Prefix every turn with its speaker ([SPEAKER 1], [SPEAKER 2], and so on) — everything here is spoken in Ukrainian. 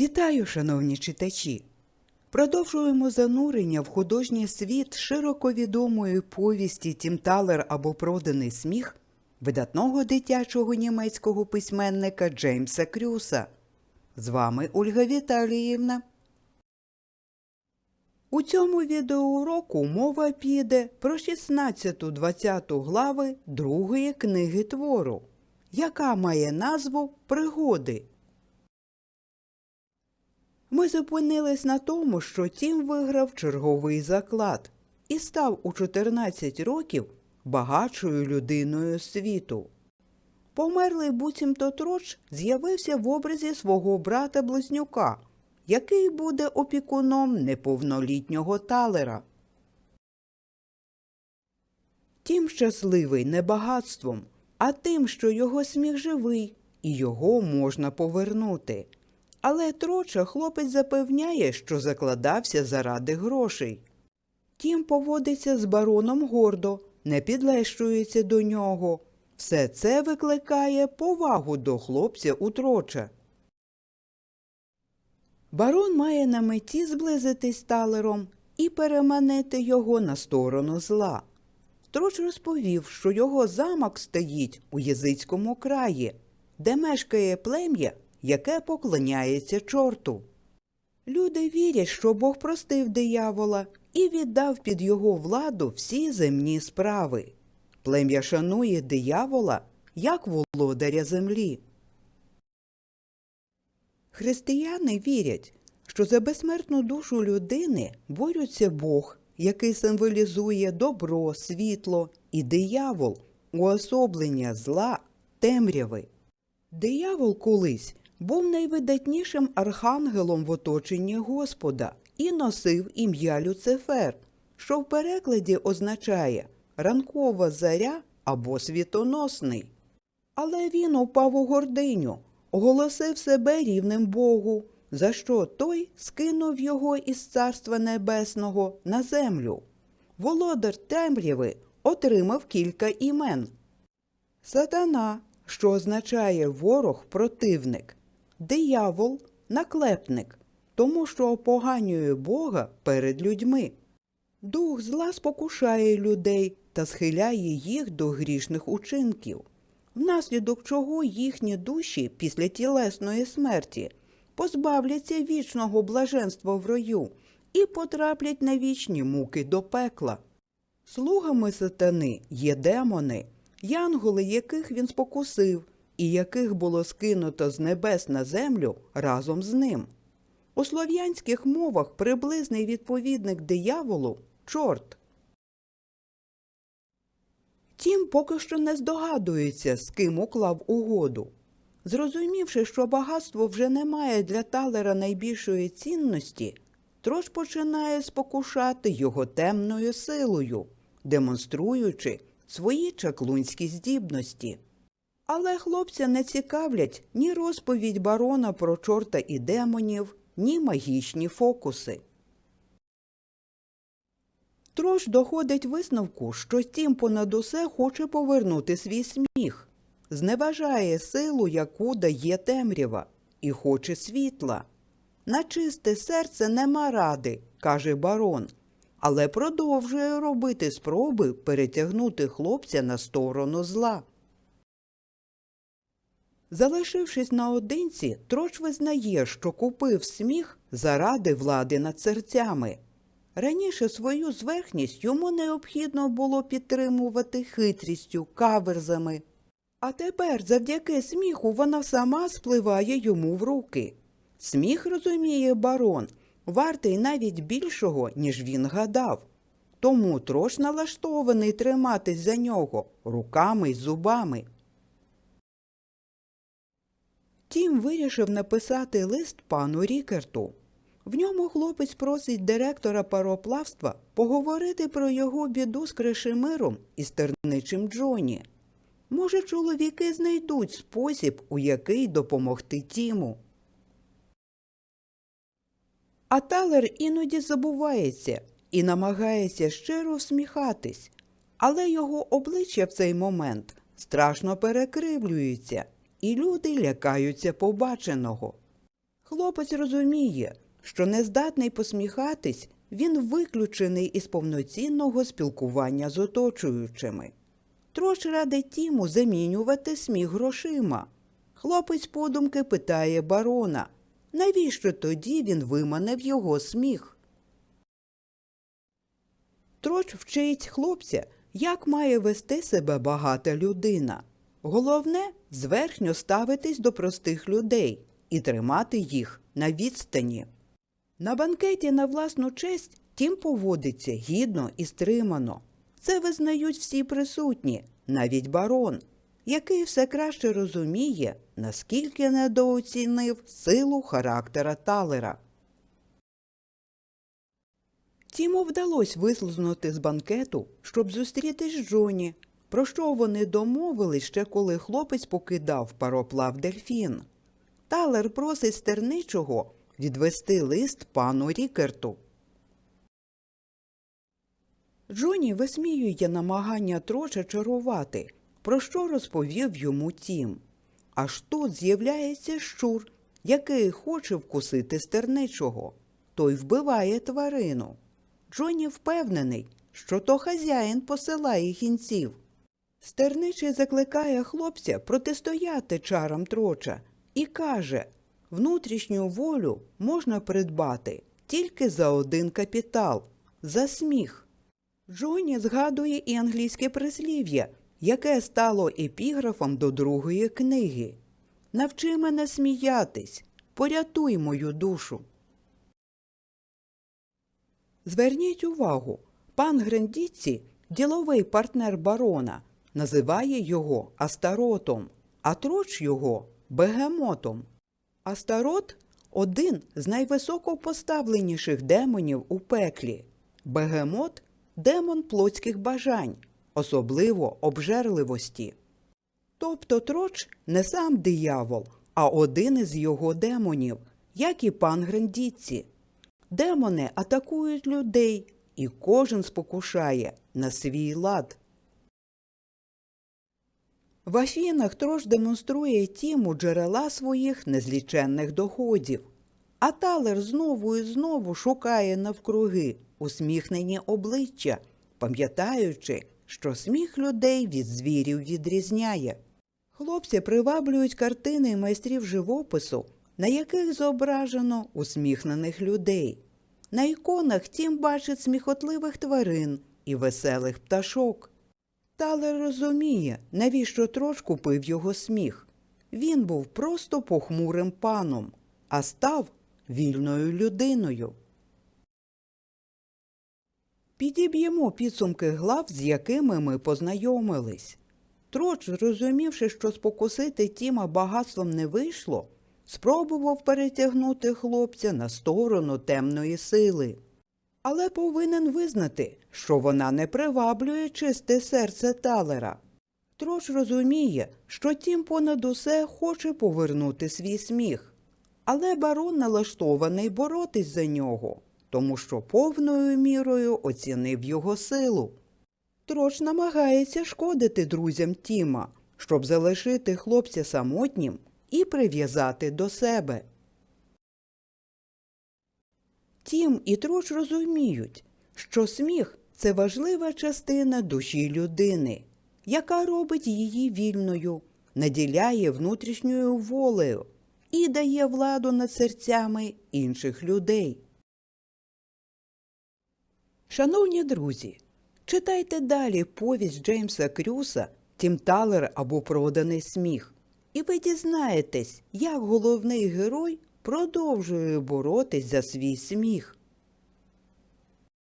[SPEAKER 1] Вітаю, шановні читачі! Продовжуємо занурення в художній світ широко відомої повісті Тімталер або Проданий сміх видатного дитячого німецького письменника Джеймса Крюса. З вами Ольга Віталіївна. У цьому відеоуроку мова піде про 16-20 глави другої книги твору, яка має назву Пригоди. Ми зупинились на тому, що Тім виграв черговий заклад і став у 14 років багатшою людиною світу. Померлий буцімто троч з'явився в образі свого брата-близнюка, який буде опікуном неповнолітнього талера. Тім щасливий не багатством, а тим, що його сміх живий, і його можна повернути. Але троча хлопець запевняє, що закладався заради грошей. Тім поводиться з бароном гордо, не підлещується до нього. Все це викликає повагу до хлопця у троча. Барон має на меті зблизитись талером і переманити його на сторону зла. Троч розповів, що його замок стоїть у язицькому краї, де мешкає плем'я, яке поклоняється чорту. Люди вірять, що Бог простив диявола і віддав під його владу всі земні справи. Плем'я шанує диявола як володаря землі. Християни вірять, що за безсмертну душу людини борються Бог, який символізує добро, світло і диявол, уособлення зла, темряви. Диявол колись був найвидатнішим архангелом в оточенні Господа і носив ім'я Люцифер, що в перекладі означає ранкова заря або світоносний. Але він упав у гординю, оголосив себе рівним Богу, за що той скинув його із Царства Небесного на землю. Володар темряви отримав кілька імен. Сатана, що означає ворог, противник, диявол, наклепник, тому що опоганює Бога перед людьми. Дух зла спокушає людей та схиляє їх до грішних учинків, внаслідок чого їхні душі після тілесної смерті позбавляться вічного блаженства в раю і потраплять на вічні муки до пекла. Слугами сатани є демони, янголи, яких він спокусив, і яких було скинуто з небес на землю разом з ним. У слов'янських мовах приблизний відповідник дияволу чорт. Тім поки що не здогадується, з ким уклав угоду. Зрозумівши, що багатство вже не має для талера найбільшої цінності, троч починає спокушати його темною силою, демонструючи свої чаклунські здібності. Але хлопця не цікавлять ні розповідь барона про чорта і демонів, ні магічні фокуси. Трош доходить висновку, що Тім понад усе хоче повернути свій сміх, зневажає силу, яку дає темрява, і хоче світла. На чисте серце нема ради, каже барон, але продовжує робити спроби перетягнути хлопця на сторону зла. Залишившись наодинці, троч визнає, що купив сміх заради влади над серцями. Раніше свою зверхність йому необхідно було підтримувати хитрістю, каверзами. А тепер завдяки сміху вона сама спливає йому в руки. Сміх, розуміє барон, вартий навіть більшого, ніж він гадав. Тому трош налаштований триматись за нього руками й зубами. Тім вирішив написати лист пану Рікерту. В ньому хлопець просить директора пароплавства поговорити про його біду з Кришемиром і стерничим Джоні. Може, чоловіки знайдуть спосіб, у який допомогти Тіму. А Талер іноді забувається і намагається щиро всміхатись, але його обличчя в цей момент страшно перекривлюється, і люди лякаються побаченого. Хлопець розуміє, що нездатний посміхатись, він виключений із повноцінного спілкування з оточуючими. Троч радить Тіму замінювати сміх грошима. Хлопець подумки питає барона, навіщо тоді він виманив його сміх. Троч вчить хлопця, як має вести себе багата людина. Головне зверхньо ставитись до простих людей і тримати їх на відстані. На банкеті на власну честь тім поводиться гідно і стримано. Це визнають всі присутні, навіть барон, який все краще розуміє, наскільки недооцінив силу характера Талера. Тіму вдалося вислизнути з банкету, щоб зустрітись з Джоні, про що вони домовились ще коли хлопець покидав пароплав дельфін. Талер просить стерничого відвести лист пану Рікерту. Джоні висміює намагання троча чарувати, про що розповів йому тім. Аж тут з'являється щур, який хоче вкусити стерничого. Той вбиває тварину. Джоні впевнений, що то хазяїн посилає гінців. Стерничий закликає хлопця протистояти чарам троча і каже, внутрішню волю можна придбати тільки за один капітал, за сміх. Джоні згадує і англійське прислів'я, яке стало епіграфом до другої книги. Навчи мене сміятись, порятуй мою душу. Зверніть увагу, пан Грендіці, діловий партнер барона, називає його Астаротом, а троч його бегемотом. Астарот один з найвисокопоставленіших демонів у пеклі. Бегемот демон плотських бажань, особливо обжерливості. Тобто троч не сам диявол, а один із його демонів, як і пан Грендіці. Демони атакують людей, і кожен спокушає на свій лад. В Афінах трош демонструє тіму джерела своїх незліченних доходів. А Талер знову і знову шукає навкруги усміхнені обличчя, пам'ятаючи, що сміх людей від звірів відрізняє. Хлопці приваблюють картини майстрів живопису, на яких зображено усміхнених людей. На іконах тім бачить сміхотливих тварин і веселих пташок. Талер розуміє, навіщо троч купив його сміх. Він був просто похмурим паном, а став вільною людиною. Підіб'ємо підсумки глав, з якими ми познайомились. Троч, зрозумівши, що спокусити Тіма багатством не вийшло, спробував перетягнути хлопця на сторону темної сили. Але повинен визнати, що вона не приваблює чисте серце Талера. Троч розуміє, що Тім понад усе хоче повернути свій сміх. Але барон налаштований боротись за нього, тому що повною мірою оцінив його силу. Троч намагається шкодити друзям Тіма, щоб залишити хлопця самотнім і прив'язати до себе. Тім і Троч розуміють, що сміх це важлива частина душі людини, яка робить її вільною, наділяє внутрішньою волею і дає владу над серцями інших людей. Шановні друзі, читайте далі повість Джеймса Крюса Тім Талер або Проданий сміх, і ви дізнаєтесь, як головний герой продовжує боротись за свій сміх.